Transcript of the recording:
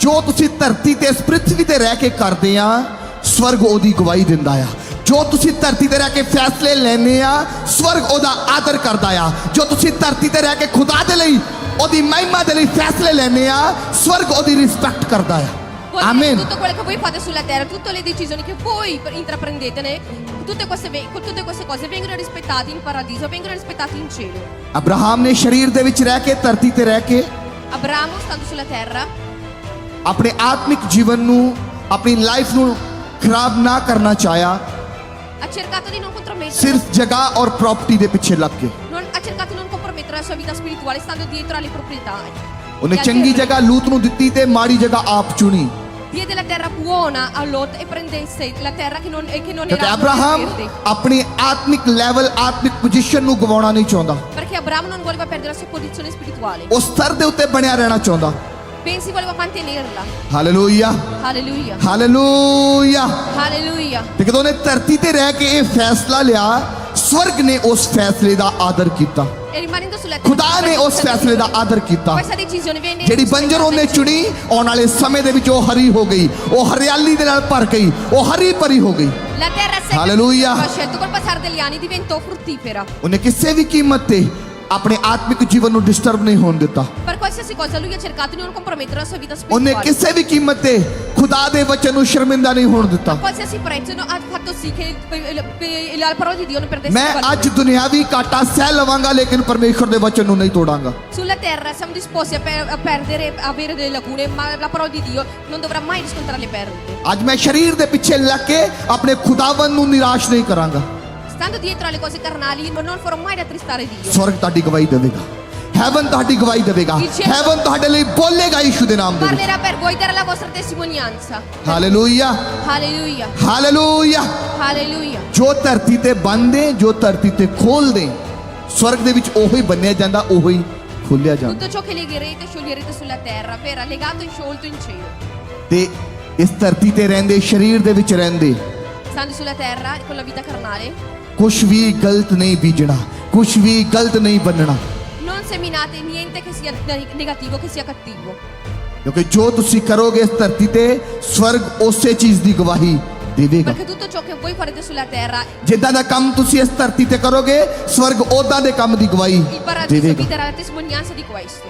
ਜੋ ਤੁਸੀਂ ਧਰਤੀ ਤੇ ਇਸ ਪ੍ਰithvi ਤੇ ਰਹਿ ਕੇ ਕਰਦੇ ਆ ਸਵਰਗ ਉਹਦੀ ਗਵਾਹੀ ਦਿੰਦਾ ਆ ਜੋ ਤੁਸੀਂ ਧਰਤੀ ਤੇ ਰਹਿ ਕੇ ਫੈਸਲੇ ਲੈਨੇ ਆ ਸਵਰਗ ਉਹਦਾ ਆਦਰ ਕਰਦਾ ਆ ਜੋ ਤੁਸੀਂ ਧਰਤੀ ਤੇ ਰਹਿ ਕੇ ਖੁਦਾ ਦੇ ਲਈ ਉਹਦੀ ਮਹਿਮਾ ਦੇ ਲਈ ਫੈਸਲੇ ਲੈਨੇ ਆ ਸਵਰਗ ਉਹਦੀ ਰਿਸਪੈਕਟ ਕਰਦਾ ਆ ਆਮੀਨ ਤੁਤ ਕੋਲੇ ਕੋਈ ਫਾਤੇ ਸੁਲਾ ਤੇਰਾ ਤੁਤ ਲੈ ਦੀ ਕਿ ਕੋਈ ਪਰ ਇੰਟਰਪ੍ਰੈਂਡੇਟ ਨੇ ਤੁਤੇ ਕੋਸੇ ਵੇ ਕੁਤੇ ਕੋਸੇ ਕੋਸੇ ਵੇਂਗਰ ਰਿਸਪੈਕਟਾ ਦੀ ਪਰਾਦੀਸੋ ਵੇਂਗਰ ਰਿਸਪੈਕਟਾ ਦੀ ਚੇਲੋ ਅਬਰਾਹਮ ਨੇ ਸ਼ਰੀਰ ਦੇ ਵਿੱਚ ਰਹਿ ਕੇ ਧਰਤੀ ਤੇ ਰਹਿ ਕੇ ਅਬਰਾਹਮ ਉਸ ਤੁਸੁਲਾ ਤੇਰਾ ਆਪਣੇ ਆਤਮਿਕ ਜੀਵਨ ਨੂੰ ਆਪਣੀ ਲਾਈਫ ਨੂੰ ਖਰਾਬ ਨਾ ਕਰਨਾ ਚਾਹਿਆ ਅਚਰਕਾ ਤੋਂ ਦੀ ਨੂੰ ਪਰਮੇਸ਼ਰ ਸਿਰਫ ਜਗ੍ਹਾ ਔਰ ਪ੍ਰਾਪਰਟੀ ਦੇ ਪਿੱਛੇ ਲੱਗ ਕੇ ਨੂੰ ਅਚਰਕਾ ਤੋਂ ਨੂੰ ਪਰਮੇਸ਼ਰ ਆ ਦਾ ਸਪਿਰਚੁਅਲ ਇਸਤਾਂ ਦੇ ਦੀਤਰਾ ਲਈ ਪ੍ਰਪ੍ਰੀਤਾ ਆ ਉਹਨੇ ਚੰਗੀ ਜਗ੍ਹਾ ਲੂਤ ਨੂੰ ਦਿੱਤੀ ਤੇ ਮਾੜੀ ਜਗ੍ਹਾ ਆਪ ਚੁਣੀ ਇਹ ਦੇ ਲਾ ਟੈਰਾ ਬੂਓਨਾ ਆ ਲੋਟ ਇਹ ਪ੍ਰਿੰਦੇ ਸੇ ਲਾ ਟੈਰਾ ਕਿ ਨੂੰ ਇਹ ਕਿ ਨੂੰ ਨਹੀਂ ਰਾਜ ਅਬਰਾਹਮ ਆਪਣੀ ਆਤਮਿਕ ਲੈਵਲ ਆਤਮਿਕ ਪੋਜੀਸ਼ਨ ਨੂੰ ਗਵਾਉਣਾ ਨਹੀਂ ਚਾਹੁੰਦਾ ਪਰ ਕਿ ਅਬਰਾਹਮ ਨੂੰ ਗੋਲਵਾ ਪੈਰ ਦੇ ਰਸੇ ਪੋਜੀਸ਼ਨ ਸਪਿਰਚੁਅਲ ਉਸ ਸਰ ਦੇ ਉੱਤੇ ਬਣਿਆ ਰਹਿਣਾ ਚਾਹੁੰਦਾ volevo mantenerla. Hallelujah hallelujah hallelujah hallelujah Perché ਉਹਨੇ ਧਰਤੀ ਤੇ ਰਹਿ ਕੇ ਇਹ ਫੈਸਲਾ ਲਿਆ ਸਵਰਗ ਨੇ ਉਸ ਫੈਸਲੇ ਦਾ ਆਦਰ ਕੀਤਾ ਖੁਦਾ ਨੇ ਉਸ ਫੈਸਲੇ ਦਾ ਆਦਰ ਕੀਤਾ ਜਿਹੜੀ ਬੰਜਰ ਉਹਨੇ ਚੁਣੀ ਆਉਣ ਵਾਲੇ ਸਮੇਂ ਦੇ ਵਿੱਚ ਉਹ ਹਰੀ ਹੋ ਗਈ ਉਹ ਹਰਿਆਲੀ ਦੇ ਨਾਲ ਭਰ ਗਈ ਉਹ ਹਰੀ ਭਰੀ ਹੋ ਗਈ La ਉਹਨੇ ਕਿਸੇ ਵੀ ਕੀਮਤ ਤੇ ਆਪਣੇ ਆਤਮਿਕ ਜੀਵਨ ਨੂੰ ਡਿਸਟਰਬ ਨਹੀਂ ਹੋਣ ਦਿੱਤਾ ਕੋਲ ਚੱਲੂ ਜਾਂ ਛਿਰਕਾਤ ਨੇ ਉਹਨਾਂ ਕੋਲ ਪਰਮੇਤਰਾ ਸੋ ਵਿਦਾ ਸਪੀਕ ਉਹਨੇ ਕਿਸੇ ਵੀ ਕੀਮਤ ਤੇ ਖੁਦਾ ਦੇ ਵਚਨ ਨੂੰ ਸ਼ਰਮਿੰਦਾ ਨਹੀਂ ਹੋਣ ਦਿੱਤਾ Qualsiasi si prezzo hanno fatto sì che il- il- la parola di Dio non perdesse ਮੈਂ valore. ਅੱਜ ਦੁਨਿਆਵੀ ਕਾਟਾ ਸਹਿ ਲਵਾਂਗਾ ਲੇਕਿਨ ਪਰਮੇਸ਼ਵਰ ਦੇ ਵਚਨ ਨੂੰ ਨਹੀਂ ਤੋੜਾਂਗਾ Sulla terra siamo disposti a, per- a perdere, a avere delle lacune, ma la parola di Dio non dovrà mai riscontrare le perdite. ਅੱਜ ਮੈਂ ਸਰੀਰ ਦੇ ਪਿੱਛੇ ਲੱਗ ਕੇ ਆਪਣੇ ਖੁਦਾਵੰਦ ਨੂੰ ਨਿਰਾਸ਼ ਨਹੀਂ ਕਰਾਂਗਾ Stando dietro alle cose carnali, non farò mai rattristare Dio. ਸਵਰਗ ਤੁਹਾਡੀ ਗਵਾਹੀ ਦੇਵੇਗਾ ਹੈਵਨ ਤੁਹਾਡੀ ਗਵਾਹੀ ਦੇਵੇਗਾ ਹੈਵਨ ਤੁਹਾਡੇ ਲਈ ਬੋਲੇਗਾ ਯਿਸੂ ਦੇ ਨਾਮ ਦੇ ਵਿੱਚ ਮੇਰਾ ਪਰ ਕੋਈ ਤੇਰਾ ਵਸਰ ਤੇ ਸਿਮੋਨੀਆਂਸਾ ਹਾਲੇਲੂਇਆ ਹਾਲੇਲੂਇਆ ਹਾਲੇਲੂਇਆ ਹਾਲੇਲੂਇਆ ਜੋ ਧਰਤੀ ਤੇ ਬੰਦੇ ਜੋ ਧਰਤੀ ਤੇ ਖੋਲਦੇ ਸਵਰਗ ਦੇ ਵਿੱਚ ਉਹੀ ਬੰਨਿਆ ਜਾਂਦਾ ਉਹੀ ਹੀ ਖੁੱਲਿਆ ਜਾਂਦਾ ਤੁਤੋ ਚੋ ਖਲੇ ਗਰੇ ਤੇ ਸ਼ੁਲੇ ਤੇ ਸੁਲਾ ਤੇਰਾ ਪਰ ਵੇਰਾ ਲਗਾਤੋ ਸ਼ੋਲਤੋ ਇਨ ਚੇਯੋ ਤੇ ਇਸ ਧਰਤੀ ਤੇ ਰਹਿੰਦੇ ਸ਼ਰੀਰ ਦੇ ਵਿੱਚ ਰਹਿੰਦੇ ਸੰਦ ਸੁਲਾ ਤੇਰਾ ਕੋਲਾ ਲਾ ਵੀਤਾ ਕਰਨਾਲੇ ਕੁਛ ਵੀ ਗਲਤ ਨਹੀਂ ਬੀਜਣਾ ਕੁਛ ਵੀ ਗਲਤ ਨਹੀਂ ਬੰਨਣਾ seminate niente che sia negativo, che sia cattivo. ਕਿਉਂਕਿ ਜੋ ਤੁਸੀਂ ਕਰੋਗੇ ਇਸ ਧਰਤੀ ਤੇ ਸਵਰਗ ਉਸੇ ਚੀਜ਼ ਦੀ ਗਵਾਹੀ ਦੇਵੇਗਾ Perché tutto ciò che voi farete sulla terra, ਜਿੱਦਾਂ ਦਾ ਕੰਮ ਤੁਸੀਂ ਇਸ ਧਰਤੀ ਤੇ ਕਰੋਗੇ ਸਵਰਗ ਉਦਾਂ ਦੇ ਕੰਮ ਦੀ ਗਵਾਹੀ il paradiso vi ਦੇਵੇਗਾ darà la testimonianza di questo.